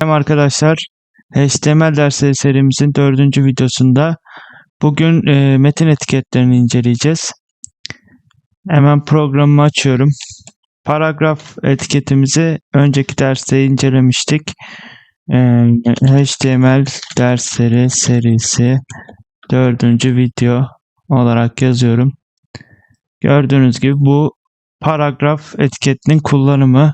Merhaba arkadaşlar. HTML dersleri serimizin dördüncü videosunda bugün e, metin etiketlerini inceleyeceğiz. Hemen programımı açıyorum. Paragraf etiketimizi önceki derste incelemiştik. E, HTML dersleri serisi dördüncü video olarak yazıyorum. Gördüğünüz gibi bu paragraf etiketinin kullanımı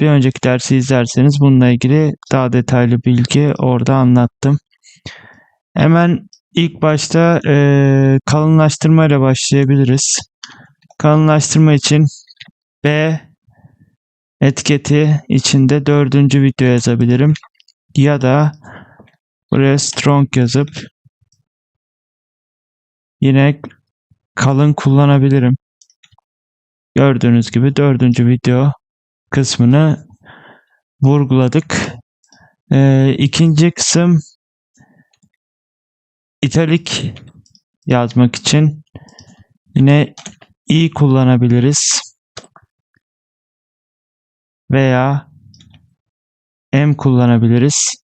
bir önceki dersi izlerseniz bununla ilgili daha detaylı bilgi orada anlattım. Hemen ilk başta e, kalınlaştırma ile başlayabiliriz. Kalınlaştırma için B etiketi içinde dördüncü video yazabilirim. Ya da buraya strong yazıp yine kalın kullanabilirim. Gördüğünüz gibi dördüncü video kısmını vurguladık. Ee, ikinci kısım italik yazmak için yine i kullanabiliriz. Veya m kullanabiliriz.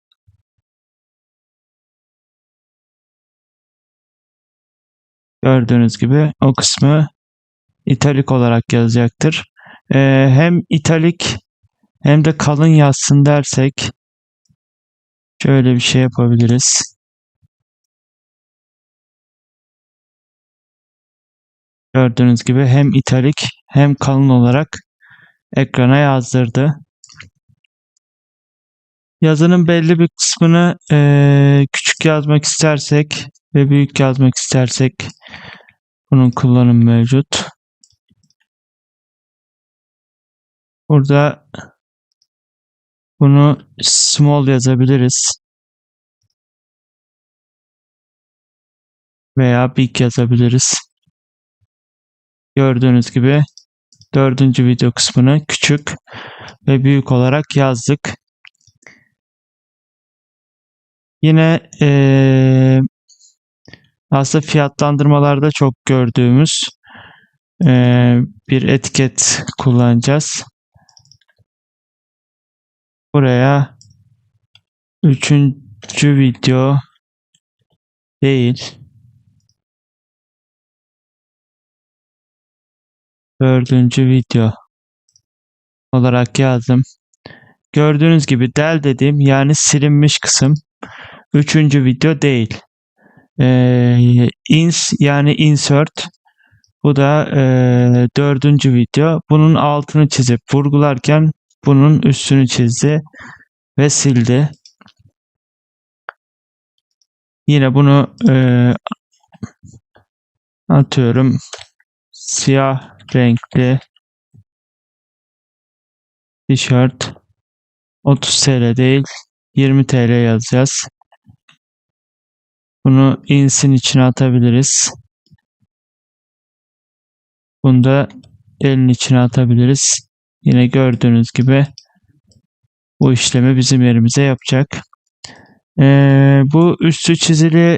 Gördüğünüz gibi o kısmı italik olarak yazacaktır. Ee, hem italik hem de kalın yazsın dersek şöyle bir şey yapabiliriz. Gördüğünüz gibi hem italik hem kalın olarak ekrana yazdırdı. Yazının belli bir kısmını e, küçük yazmak istersek ve büyük yazmak istersek bunun kullanım mevcut. Burada bunu small yazabiliriz. Veya big yazabiliriz. Gördüğünüz gibi dördüncü video kısmını küçük ve büyük olarak yazdık. Yine ee, aslında fiyatlandırmalarda çok gördüğümüz ee, bir etiket kullanacağız. Buraya üçüncü video değil dördüncü video olarak yazdım. Gördüğünüz gibi del dediğim yani silinmiş kısım üçüncü video değil. Ee, ins yani insert bu da e, dördüncü video. Bunun altını çizip vurgularken bunun üstünü çizdi ve sildi. Yine bunu e, atıyorum siyah renkli tişört 30 TL değil 20 TL yazacağız. Bunu insin içine atabiliriz. Bunu da elin içine atabiliriz. Yine gördüğünüz gibi bu işlemi bizim yerimize yapacak. Ee, bu üstü çizili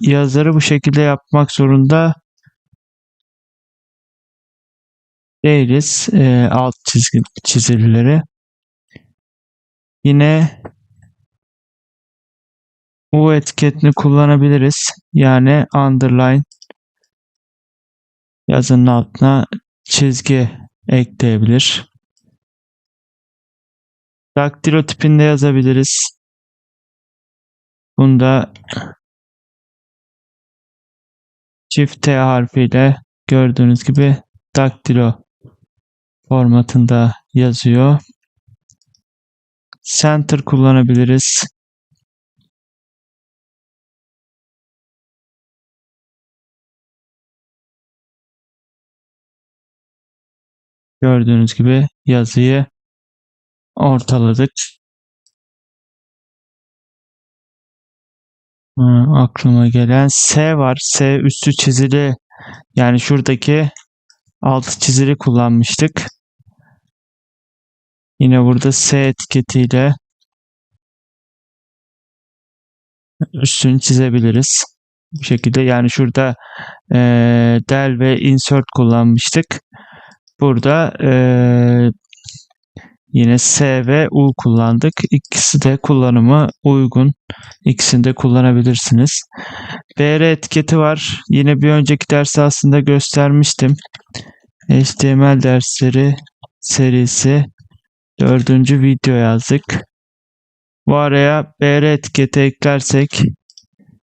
yazıları bu şekilde yapmak zorunda değiliz. Ee, alt çizgi, çizilileri. Yine bu etiketini kullanabiliriz. Yani underline yazının altına çizgi ekleyebilir. Daktilo tipinde yazabiliriz. Bunda çift T harfiyle gördüğünüz gibi daktilo formatında yazıyor. Center kullanabiliriz. Gördüğünüz gibi yazıyı ortaladık. aklıma gelen S var. S üstü çizili yani şuradaki altı çizili kullanmıştık. Yine burada S etiketiyle üstünü çizebiliriz. Bu şekilde yani şurada e, del ve insert kullanmıştık. Burada e, Yine S ve U kullandık. İkisi de kullanımı uygun. İkisini de kullanabilirsiniz. BR etiketi var. Yine bir önceki derste aslında göstermiştim. HTML dersleri serisi dördüncü video yazdık. Bu araya BR etiketi eklersek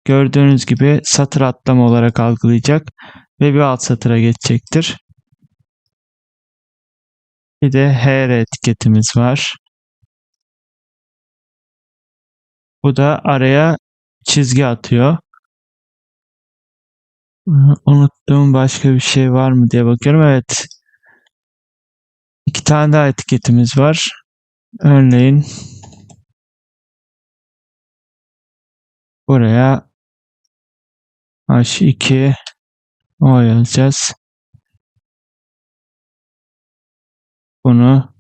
gördüğünüz gibi satır atlama olarak algılayacak ve bir alt satıra geçecektir. Bir de HR etiketimiz var. Bu da araya çizgi atıyor. Unuttuğum başka bir şey var mı diye bakıyorum. Evet. İki tane daha etiketimiz var. Örneğin buraya H2 O yazacağız. Bunu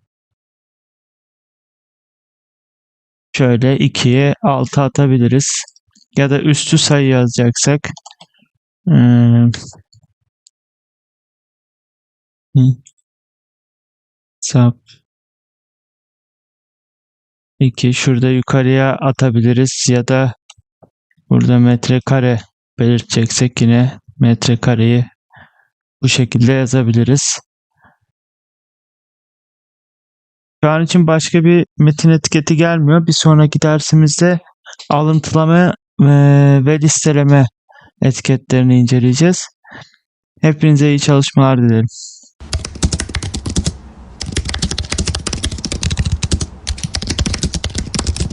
şöyle 2'ye 6 atabiliriz. Ya da üstü sayı yazacaksak sap 2 şurada yukarıya atabiliriz ya da burada metrekare belirteceksek yine metrekareyi bu şekilde yazabiliriz. Şu an için başka bir metin etiketi gelmiyor. Bir sonraki dersimizde alıntılama eee, ve listeleme etiketlerini inceleyeceğiz. Hepinize iyi çalışmalar dilerim.